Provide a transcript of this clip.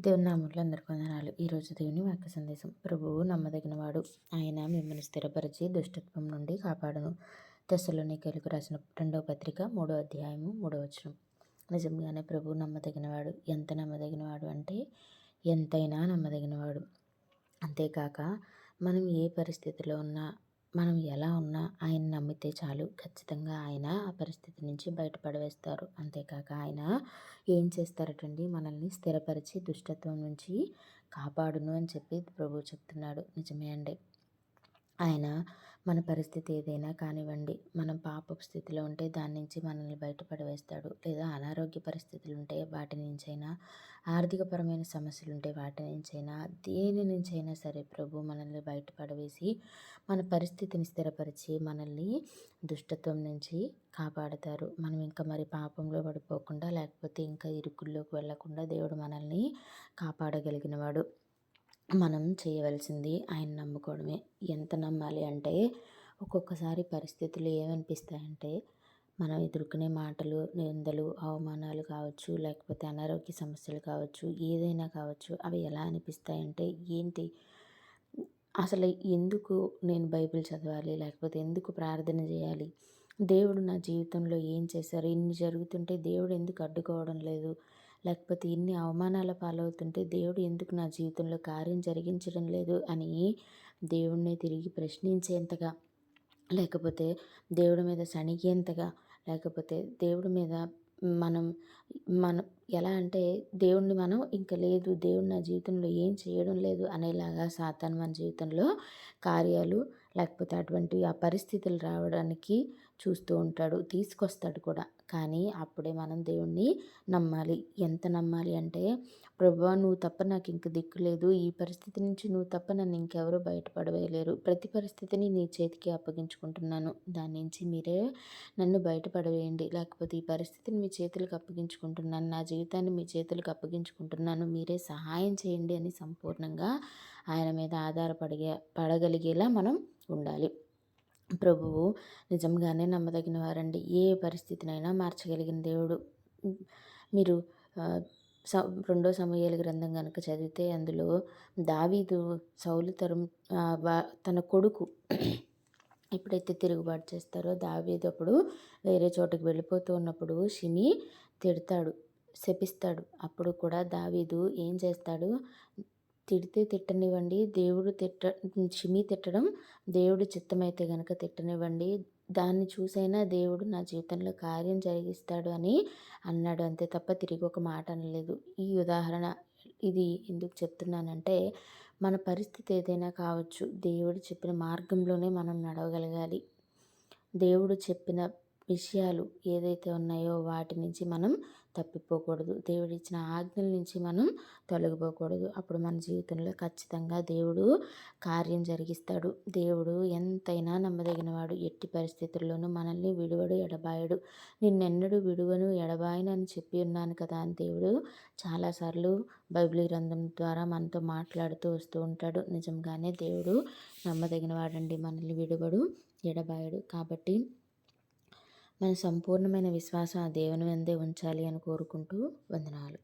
దేవుని నామంలో అందరికీ వందనాలు ఈరోజు దేవుని వాక్య సందేశం. ప్రభువు నమ్మదగినవాడు. ఆయన మిమ్మల్ని స్థిరపరిచి దుష్టత్వం నుండి కాపాడును. కలుగు రాసిన రెండవ పత్రిక మూడో అధ్యాయము మూడో వచనం. నిజంగానే ప్రభువు నమ్మదగినవాడు. ఎంత నమ్మదగినవాడు అంటే ఎంతైనా నమ్మదగినవాడు. అంతేకాక మనం ఏ పరిస్థితిలో ఉన్నా మనం ఎలా ఉన్నా ఆయన నమ్మితే చాలు. ఖచ్చితంగా ఆయన ఆ పరిస్థితి నుంచి బయటపడవేస్తారు. అంతేకాక ఆయన ఏం చేస్తారటండి? మనల్ని స్థిరపరిచి దుష్టత్వం నుంచి కాపాడును అని చెప్పి ప్రభు చెప్తున్నాడు. నిజమే అండి. ఆయన మన పరిస్థితి ఏదైనా కానివ్వండి మనం పాపపు స్థితిలో ఉంటే దాని నుంచి మనల్ని బయటపడవేస్తాడు. లేదా అనారోగ్య పరిస్థితులు ఉంటే వాటి నుంచైనా ఆర్థికపరమైన సమస్యలు ఉంటే వాటి నుంచైనా దేని నుంచైనా సరే ప్రభు మనల్ని బయటపడవేసి మన పరిస్థితిని స్థిరపరిచి మనల్ని దుష్టత్వం నుంచి కాపాడతారు. మనం ఇంకా మరి పాపంలో పడిపోకుండా లేకపోతే ఇంకా ఇరుకుల్లోకి వెళ్ళకుండా దేవుడు మనల్ని కాపాడగలిగినవాడు. మనం చేయవలసింది ఆయన నమ్ముకోవడమే. ఎంత నమ్మాలి అంటే ఒక్కొక్కసారి పరిస్థితులు ఏమనిపిస్తాయంటే మనం ఎదుర్కొనే మాటలు నిందలు అవమానాలు కావచ్చు లేకపోతే అనారోగ్య సమస్యలు కావచ్చు ఏదైనా కావచ్చు అవి ఎలా అనిపిస్తాయంటే ఏంటి? అసలు ఎందుకు నేను బైబిల్ చదవాలి? లేకపోతే ఎందుకు ప్రార్థన చేయాలి? దేవుడు నా జీవితంలో ఏం చేశారు? ఇన్ని జరుగుతుంటే దేవుడు ఎందుకు అడ్డుకోవడం లేదు? లేకపోతే ఇన్ని అవమానాల పాలవుతుంటే దేవుడు ఎందుకు నా జీవితంలో కార్యం జరిగించడం లేదు అని దేవుణ్ణి తిరిగి ప్రశ్నించేంతగా లేకపోతే దేవుడి మీద సణిగేంతగా లేకపోతే దేవుడి మీద మనం మనం ఎలా అంటే దేవుణ్ణి మనం ఇంకా లేదు దేవుడు నా జీవితంలో ఏం చేయడం లేదు అనేలాగా సాతాన్ మన జీవితంలో కార్యాలు లేకపోతే అటువంటి ఆ పరిస్థితులు రావడానికి చూస్తూ ఉంటాడు తీసుకొస్తాడు కూడా. కానీ అప్పుడే మనం దేవుణ్ణి నమ్మాలి. ఎంత నమ్మాలి అంటే ప్రభు నువ్వు తప్ప నాకు ఇంక దిక్కు లేదు. ఈ పరిస్థితి నుంచి నువ్వు తప్ప నన్ను ఇంకెవరూ బయటపడవేయలేరు. ప్రతి పరిస్థితిని నీ చేతికి అప్పగించుకుంటున్నాను. దాని నుంచి మీరే నన్ను బయటపడవేయండి. లేకపోతే ఈ పరిస్థితిని మీ చేతులకు అప్పగించుకుంటున్నాను. నా జీవితాన్ని మీ చేతులకు అప్పగించుకుంటున్నాను. మీరే సహాయం చేయండి అని సంపూర్ణంగా ఆయన మీద ఆధారపడిగే పడగలిగేలా మనం ఉండాలి. ప్రభువు నిజంగానే నమ్మదగిన వారండి ఏ పరిస్థితినైనా మార్చగలిగిన దేవుడు. మీరు రెండో సమయాల గ్రంథం కనుక చదివితే అందులో దావీదు సౌలు తరం తన కొడుకు ఎప్పుడైతే తిరుగుబాటు చేస్తారో దావీదు అప్పుడు వేరే చోటుకు వెళ్ళిపోతూ ఉన్నప్పుడు షిమి తిడతాడు శపిస్తాడు. అప్పుడు కూడా దావీదు ఏం చేస్తాడు? తిడితే తిట్టనివ్వండి దేవుడు తిట్ట చిమి తిట్టడం దేవుడు చిత్తమైతే గనక తిట్టనివ్వండి. దాన్ని చూసైనా దేవుడు నా జీవితంలో కార్యం జరిగిస్తాడు అని అన్నాడు. అంతే తప్ప తిరిగి ఒక మాట అనలేదు. ఈ ఉదాహరణ ఇది ఎందుకు చెప్తున్నానంటే మన పరిస్థితి ఏదైనా కావచ్చు దేవుడు చెప్పిన మార్గంలోనే మనం నడవగలగాలి. దేవుడు చెప్పిన విషయాలు ఏదైతే ఉన్నాయో వాటి నుంచి మనం తప్పిపోకూడదు. దేవుడు ఇచ్చిన ఆజ్ఞల నుంచి మనం తొలగిపోకూడదు. అప్పుడు మన జీవితంలో ఖచ్చితంగా దేవుడు కార్యం జరిగిస్తాడు. దేవుడు ఎంతైనా నమ్మదగినవాడు. ఎట్టి పరిస్థితుల్లోనూ మనల్ని విడువడు ఎడబాయడు. నిన్నెన్నడు విడువను ఎడబాయను అని చెప్పి ఉన్నాను కదా అని దేవుడు చాలాసార్లు బైబిల్ గ్రంథం ద్వారా మనతో మాట్లాడుతూ వస్తూ ఉంటాడు. నిజంగానే దేవుడు నమ్మదగినవాడండి. మనల్ని విడువడు ఎడబాయడు. కాబట్టి మన సంపూర్ణమైన విశ్వాసం ఆ దేవుని అందే ఉంచాలి అని కోరుకుంటూ వందనాలు.